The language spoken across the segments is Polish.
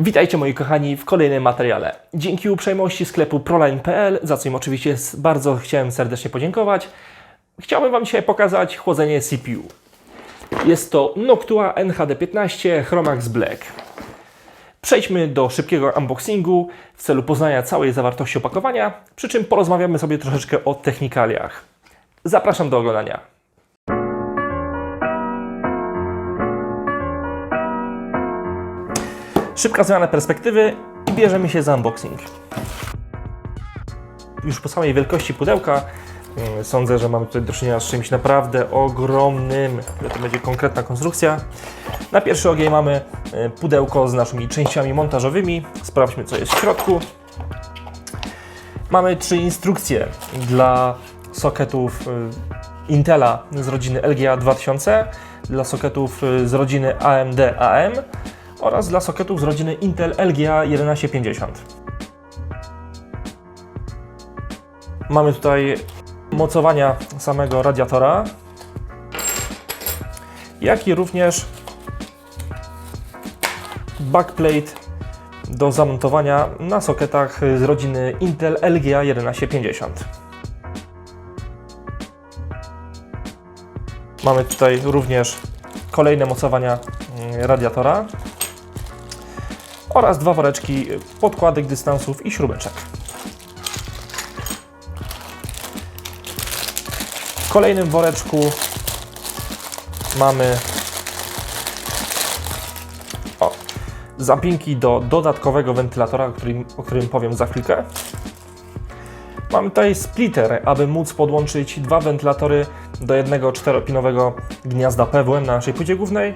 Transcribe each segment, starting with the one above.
Witajcie moi kochani w kolejnym materiale. Dzięki uprzejmości sklepu proline.pl, za co im oczywiście bardzo chciałem serdecznie podziękować, chciałbym Wam dzisiaj pokazać chłodzenie CPU. Jest to Noctua NHD15 Chromax Black. Przejdźmy do szybkiego unboxingu w celu poznania całej zawartości opakowania, przy czym porozmawiamy sobie troszeczkę o technikaliach. Zapraszam do oglądania. Szybka zmiana perspektywy i bierzemy się za unboxing. Już po samej wielkości pudełka mm, sądzę, że mamy tutaj do czynienia z czymś naprawdę ogromnym. To będzie konkretna konstrukcja. Na pierwszy ogień mamy e, pudełko z naszymi częściami montażowymi. Sprawdźmy co jest w środku. Mamy trzy instrukcje dla soketów y, Intela z rodziny LGA 2000, dla soketów z rodziny AMD AM oraz dla soketów z rodziny Intel LGA 1150. Mamy tutaj mocowania samego radiatora, jak i również backplate do zamontowania na soketach z rodziny Intel LGA 1150. Mamy tutaj również kolejne mocowania mm, radiatora oraz dwa woreczki podkładek dystansów i śrubeczek. W kolejnym woreczku mamy o, zapinki do dodatkowego wentylatora, o którym, o którym powiem za chwilkę. Mamy tutaj splitter, aby móc podłączyć dwa wentylatory do jednego czteropinowego gniazda PWM na naszej płycie głównej.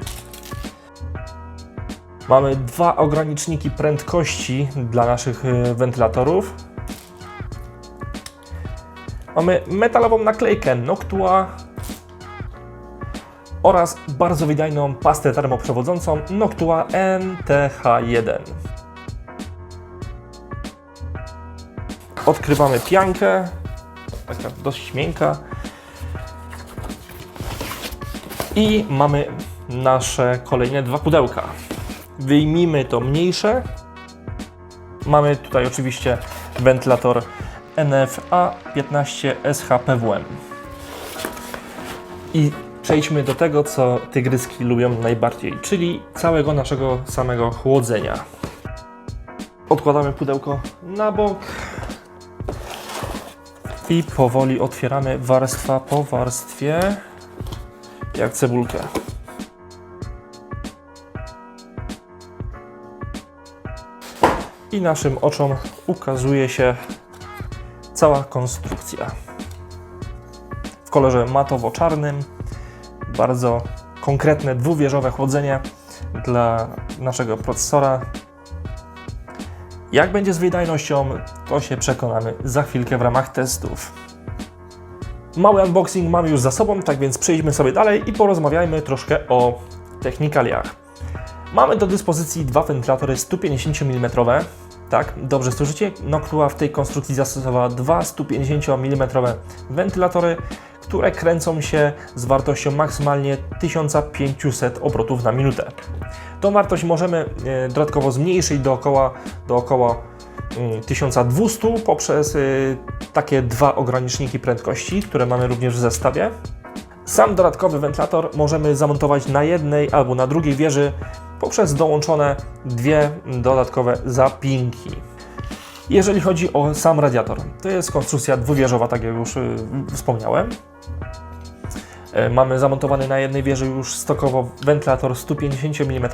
Mamy dwa ograniczniki prędkości dla naszych y, wentylatorów. Mamy metalową naklejkę Noctua oraz bardzo wydajną pastę termoprzewodzącą Noctua NTH1. Odkrywamy piankę, taka dość miękka. I mamy nasze kolejne dwa pudełka. Wyjmijmy to mniejsze. Mamy tutaj oczywiście wentylator NFA 15 SHPWM. I przejdźmy do tego, co tygryski lubią najbardziej, czyli całego naszego samego chłodzenia. Odkładamy pudełko na bok i powoli otwieramy warstwa po warstwie, jak cebulkę. I naszym oczom ukazuje się cała konstrukcja. W kolorze matowo-czarnym, bardzo konkretne dwuwieżowe chłodzenie dla naszego procesora. Jak będzie z wydajnością, to się przekonamy za chwilkę w ramach testów. Mały unboxing mamy już za sobą, tak więc przejdźmy sobie dalej i porozmawiajmy troszkę o technikaliach. Mamy do dyspozycji dwa wentylatory 150 mm. Tak, dobrze słyszycie? Noctua w tej konstrukcji zastosowała dwa 150 mm wentylatory, które kręcą się z wartością maksymalnie 1500 obrotów na minutę. Tą wartość możemy e, dodatkowo zmniejszyć do około, do około mm, 1200 poprzez e, takie dwa ograniczniki prędkości, które mamy również w zestawie. Sam dodatkowy wentylator możemy zamontować na jednej albo na drugiej wieży poprzez dołączone dwie dodatkowe zapinki. Jeżeli chodzi o sam radiator, to jest konstrukcja dwuwieżowa, tak jak już y, wspomniałem. E, Mamy zamontowany na jednej wieży już stokowo wentylator 150 mm.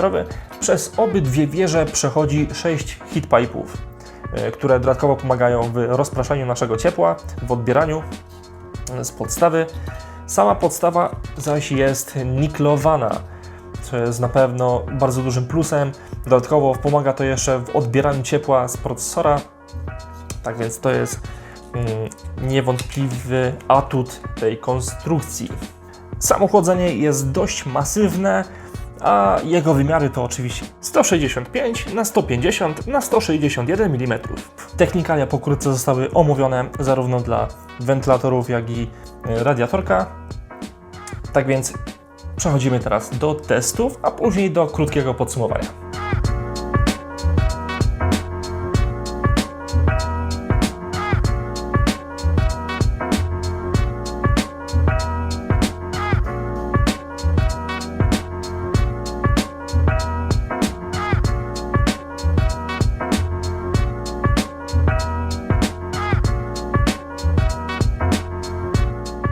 Przez obydwie wieże przechodzi 6 heatpipe'ów, e, które dodatkowo pomagają w rozpraszaniu naszego ciepła, w odbieraniu e, z podstawy. Sama podstawa zaś jest niklowana, co jest na pewno bardzo dużym plusem. Dodatkowo pomaga to jeszcze w odbieraniu ciepła z procesora. Tak więc to jest mm, niewątpliwy atut tej konstrukcji. Samo chłodzenie jest dość masywne, a jego wymiary to oczywiście 165 na 150 na 161 mm. Technikalia pokrótce zostały omówione zarówno dla wentylatorów, jak i e, radiatorka. Tak więc Przechodzimy teraz do testów, a później do krótkiego podsumowania.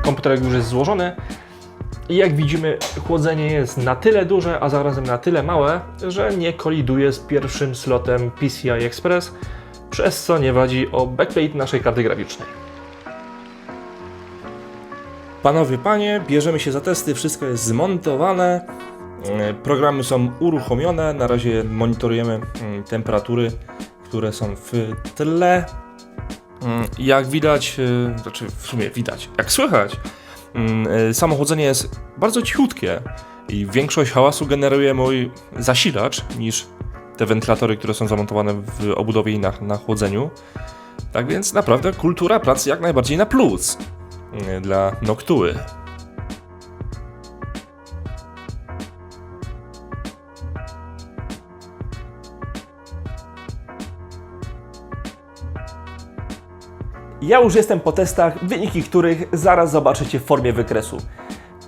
Komputerek już jest złożony, i jak widzimy, chłodzenie jest na tyle duże, a zarazem na tyle małe, że nie koliduje z pierwszym slotem PCI Express, przez co nie wadzi o backplate naszej karty graficznej. Panowie, panie, bierzemy się za testy, wszystko jest zmontowane, e, programy są uruchomione, na razie monitorujemy mm, temperatury, które są w tle. Mm, Jak widać, e, znaczy w sumie widać, jak słychać, mm, e, samo chłodzenie jest bardzo cichutkie i większość hałasu generuje mój zasilacz niż te wentylatory, które są zamontowane w obudowie i na, na chłodzeniu. Tak więc naprawdę kultura pracy jak najbardziej na plus mm, dla Noctuły. Ja już jestem po testach, wyniki których zaraz zobaczycie w formie wykresu.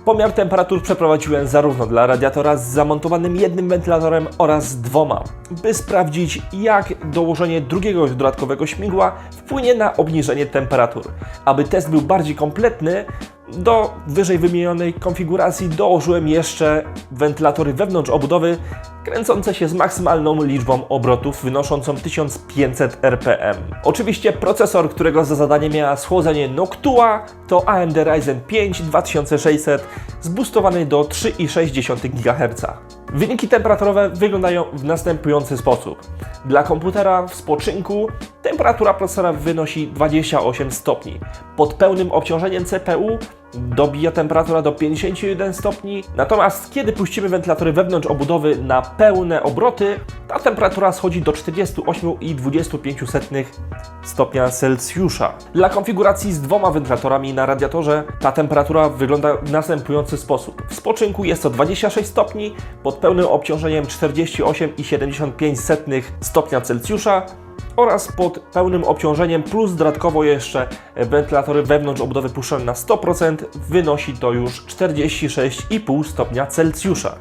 Pomiar temperatur przeprowadziłem zarówno dla radiatora z zamontowanym jednym wentylatorem oraz dwoma, by sprawdzić jak dołożenie drugiego dodatkowego śmigła wpłynie na obniżenie temperatur. Aby test był bardziej kompletny, do wyżej wymienionej konfiguracji dołożyłem jeszcze wentylatory wewnątrz obudowy kręcące się z maksymalną liczbą obrotów wynoszącą 1500 RPM. Oczywiście procesor, którego za zadanie miała schłodzenie Noctua to AMD Ryzen 5 2600 zboostowany do 3,6 GHz. Wyniki temperaturowe wyglądają w następujący sposób. Dla komputera w spoczynku temperatura procesora wynosi 28 stopni. Pod pełnym obciążeniem CPU dobija temperatura do 51 stopni, natomiast kiedy puścimy wentylatory wewnątrz obudowy na pełne obroty, ta temperatura schodzi do 48,25 stopnia Celsjusza. Dla konfiguracji z dwoma wentylatorami na radiatorze ta temperatura wygląda w następujący sposób. W spoczynku jest to 26 stopni, pod pełnym obciążeniem 48,75 stopnia Celsjusza oraz pod pełnym obciążeniem plus dodatkowo jeszcze wentylatory wewnątrz obudowy puszczone na 100% wynosi to już 46,5 stopnia Celsjusza.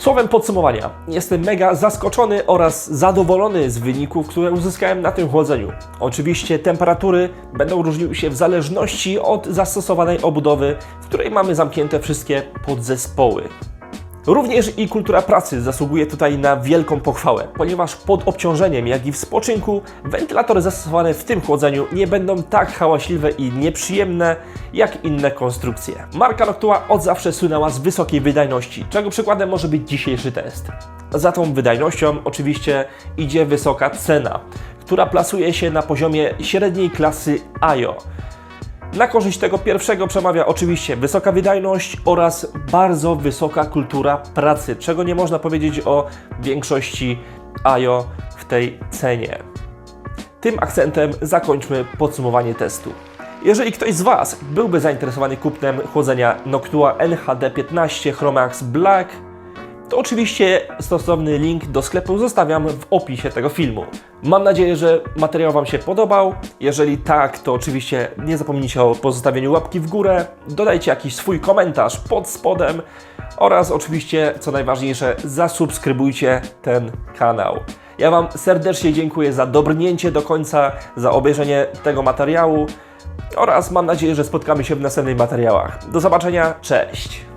Słowem podsumowania, jestem mega zaskoczony oraz zadowolony z wyników, które uzyskałem na tym chłodzeniu. Oczywiście temperatury będą różniły się w zależności od zastosowanej obudowy, w której mamy zamknięte wszystkie podzespoły. Również i kultura pracy zasługuje tutaj na wielką pochwałę, ponieważ pod obciążeniem, jak i w spoczynku, wentylatory zastosowane w tym chłodzeniu nie będą tak hałaśliwe i nieprzyjemne jak inne konstrukcje. Marka Noctua od zawsze słynęła z wysokiej wydajności, czego przykładem może być dzisiejszy test. Za tą wydajnością oczywiście idzie wysoka cena, która plasuje się na poziomie średniej klasy AIO. Na korzyść tego pierwszego przemawia oczywiście wysoka wydajność oraz bardzo wysoka kultura pracy, czego nie można powiedzieć o większości AIO w tej cenie. Tym akcentem zakończmy podsumowanie testu. Jeżeli ktoś z Was byłby zainteresowany kupnem chłodzenia Noctua NHD15 Chromax Black, to oczywiście stosowny link do sklepu zostawiam w opisie tego filmu. Mam nadzieję, że materiał Wam się podobał. Jeżeli tak, to oczywiście nie zapomnijcie o pozostawieniu łapki w górę, dodajcie jakiś swój komentarz pod spodem oraz oczywiście, co najważniejsze, zasubskrybujcie ten kanał. Ja Wam serdecznie dziękuję za dobrnięcie do końca, za obejrzenie tego materiału oraz mam nadzieję, że spotkamy się w następnych materiałach. Do zobaczenia, cześć!